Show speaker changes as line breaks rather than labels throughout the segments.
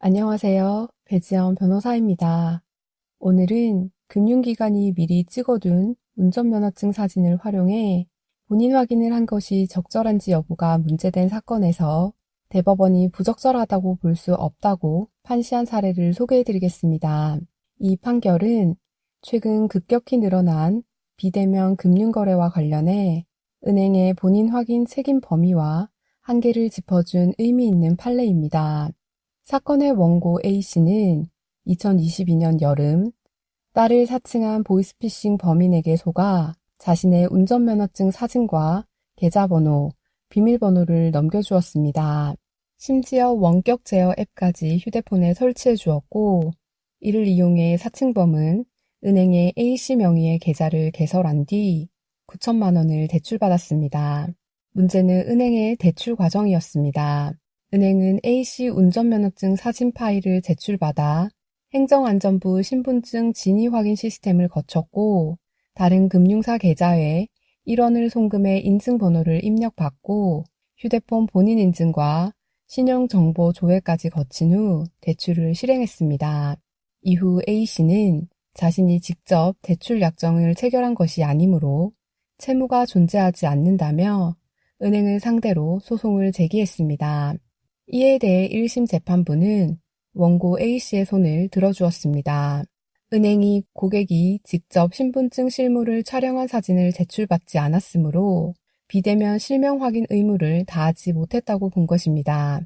안녕하세요. 배지연 변호사입니다. 오늘은 금융기관이 미리 찍어둔 운전면허증 사진을 활용해 본인 확인을 한 것이 적절한지 여부가 문제된 사건에서 대법원이 부적절하다고 볼 수 없다고 판시한 사례를 소개해드리겠습니다. 이 판결은 최근 급격히 늘어난 비대면 금융거래와 관련해 은행의 본인 확인 책임 범위와 한계를 짚어준 의미 있는 판례입니다. 사건의 원고 A씨는 2022년 여름 딸을 사칭한 보이스피싱 범인에게 속아 자신의 운전면허증 사진과 계좌번호, 비밀번호를 넘겨주었습니다. 심지어 원격 제어 앱까지 휴대폰에 설치해 주었고, 이를 이용해 사칭범은 은행에 A씨 명의의 계좌를 개설한 뒤 9천만 원을 대출받았습니다. 문제는 은행의 대출 과정이었습니다. 은행은 A씨 운전면허증 사진 파일을 제출받아 행정안전부 신분증 진위 확인 시스템을 거쳤고 다른 금융사 계좌에 1원을 송금해 인증번호를 입력받고 휴대폰 본인 인증과 신용정보 조회까지 거친 후 대출을 실행했습니다. 이후 A씨는 자신이 직접 대출 약정을 체결한 것이 아니므로 채무가 존재하지 않는다며 은행을 상대로 소송을 제기했습니다. 이에 대해 1심 재판부는 원고 A씨의 손을 들어주었습니다. 은행이 고객이 직접 신분증 실물을 촬영한 사진을 제출받지 않았으므로 비대면 실명 확인 의무를 다하지 못했다고 본 것입니다.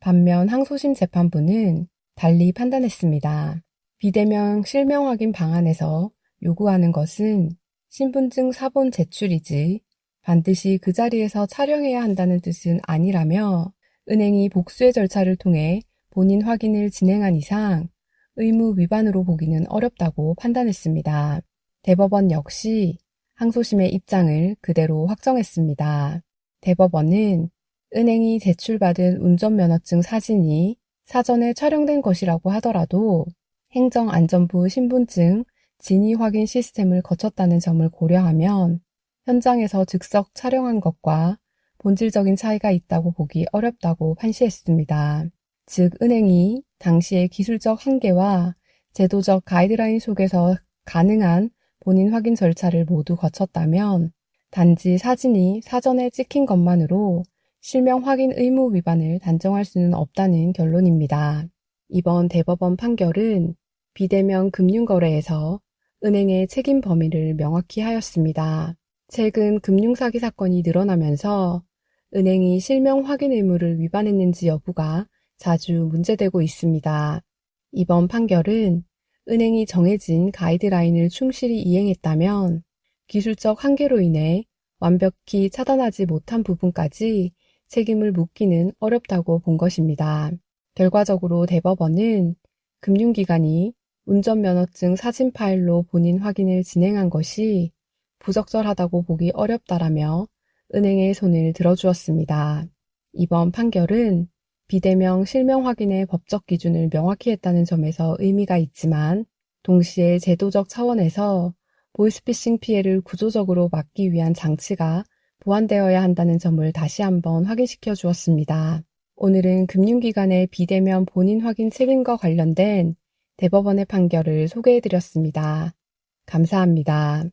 반면 항소심 재판부는 달리 판단했습니다. 비대면 실명 확인 방안에서 요구하는 것은 신분증 사본 제출이지 반드시 그 자리에서 촬영해야 한다는 뜻은 아니라며 은행이 복수의 절차를 통해 본인 확인을 진행한 이상 의무 위반으로 보기는 어렵다고 판단했습니다. 대법원 역시 항소심의 입장을 그대로 확정했습니다. 대법원은 은행이 제출받은 운전면허증 사진이 사전에 촬영된 것이라고 하더라도 행정안전부 신분증 진위 확인 시스템을 거쳤다는 점을 고려하면 현장에서 즉석 촬영한 것과 본질적인 차이가 있다고 보기 어렵다고 판시했습니다. 즉, 은행이 당시의 기술적 한계와 제도적 가이드라인 속에서 가능한 본인 확인 절차를 모두 거쳤다면 단지 사진이 사전에 찍힌 것만으로 실명 확인 의무 위반을 단정할 수는 없다는 결론입니다. 이번 대법원 판결은 비대면 금융거래에서 은행의 책임 범위를 명확히 하였습니다. 최근 금융사기 사건이 늘어나면서 은행이 실명 확인 의무를 위반했는지 여부가 자주 문제되고 있습니다. 이번 판결은 은행이 정해진 가이드라인을 충실히 이행했다면 기술적 한계로 인해 완벽히 차단하지 못한 부분까지 책임을 묻기는 어렵다고 본 것입니다. 결과적으로 대법원은 금융기관이 운전면허증 사진 파일로 본인 확인을 진행한 것이 부적절하다고 보기 어렵다라며 은행의 손을 들어주었습니다. 이번 판결은 비대명 실명 확인의 법적 기준을 명확히 했다는 점에서 의미가 있지만 동시에 제도적 차원에서 보이스피싱 피해를 구조적으로 막기 위한 장치가 보완되어야 한다는 점을 다시 한번 확인시켜 주었습니다. 오늘은 금융기관의 비대면 본인 확인 책임과 관련된 대법원의 판결을 소개해 드렸습니다. 감사합니다.